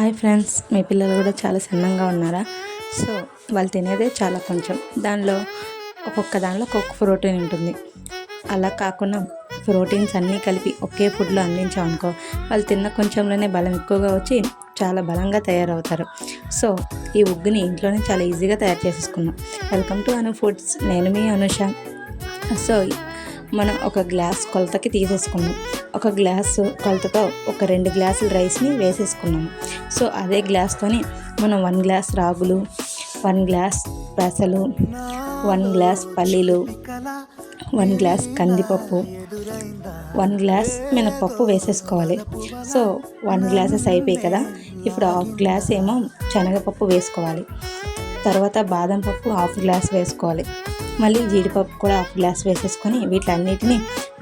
Hi friends మీ పిల్లలు కూడా చాలా సన్నంగా ఉన్నారా? సో వాళ్ళు తినేదే చాలా కొంచెం. దానిలో ఒక్కొక్క దానిలో ఒక్కొక్క ప్రోటీన్ ఉంటుంది. అలా కాకుండా ప్రోటీన్స్ అన్నీ కలిపి ఒకే ఫుడ్లో అందించామనుకో వాళ్ళు తిన్న కొంచెంలోనే బలం ఎక్కువగా వచ్చి చాలా బలంగా తయారవుతారు. సో ఈ ఉగ్గుని ఇంట్లోనే చాలా ఈజీగా తయారు చేసేసుకున్నాం. Welcome to Anu foods. నేను మీ అనుష. సో మనం ఒక గ్లాస్ కొలతకి తీసేసుకున్నాం. ఒక గ్లాసు కొలతతో ఒక రెండు గ్లాసుల రైస్ని వేసేసుకున్నాము సో అదే గ్లాస్తోని మనం వన్ గ్లాస్ రాగులు వన్ గ్లాస్ పెసలు వన్ గ్లాస్ పల్లీలు వన్ గ్లాస్ కందిపప్పు వన్ గ్లాస్ మినపప్పు వేసేసుకోవాలి. సో వన్ గ్లాసెస్ అయిపోయాయి కదా. ఇప్పుడు హాఫ్ గ్లాస్ ఏమో శనగపప్పు వేసుకోవాలి. తర్వాత బాదం పప్పు హాఫ్ గ్లాస్ వేసుకోవాలి. మళ్ళీ జీడిపప్పు కూడా హాఫ్ గ్లాస్ వేసేసుకొని వీటిలన్నిటిని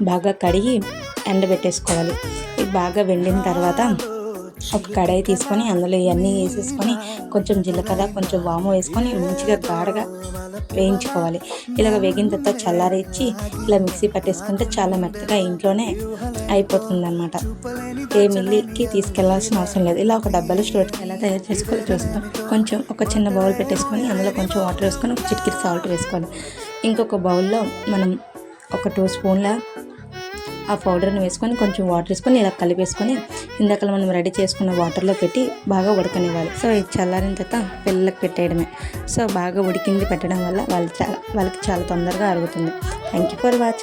బాగా కడిగి ఎండబెట్టేసుకోవాలి. ఇవి బాగా వెండిన తర్వాత ఒక కడాయి తీసుకొని అందులో ఇవన్నీ వేసేసుకొని కొంచెం జీలకర్ర కొంచెం వాము వేసుకొని మంచిగా గాఢగా వేయించుకోవాలి. ఇలాగ వేగిన తర్వాత చల్లారించి ఇలా మిక్సీ పట్టేసుకుంటే చాలా మెత్తగా ఇంట్లోనే అయిపోతుంది అనమాట ఏ మిల్లికి తీసుకెళ్ళాల్సిన అవసరం లేదు. ఇలా ఒక డబ్బాలో స్టోర్ ఎలా తయారు చేసుకోవాలి చూస్తాం. కొంచెం ఒక చిన్న బౌల్ పెట్టేసుకొని అందులో కొంచెం వాటర్ వేసుకొని ఒక చిటికెట్ సాల్ట్ వేసుకోవాలి. ఇంకొక బౌల్లో మనం ఒక టూ స్పూన్ల ఆ పౌడర్ని వేసుకొని కొంచెం వాటర్ వేసుకొని ఇలా కలిపేసుకొని ఇందాక మనం రెడీ చేసుకున్న వాటర్లో పెట్టి బాగా ఉడకనివ్వాలి. సో ఇది చల్లారిన తర్వాత పిల్లలకు పెట్టేయడమే. సో బాగా ఉడికింది పెట్టడం వల్ల వాళ్ళు చాలా వాళ్ళకి చాలా తొందరగా అరుగుతుంది. Thank you for watching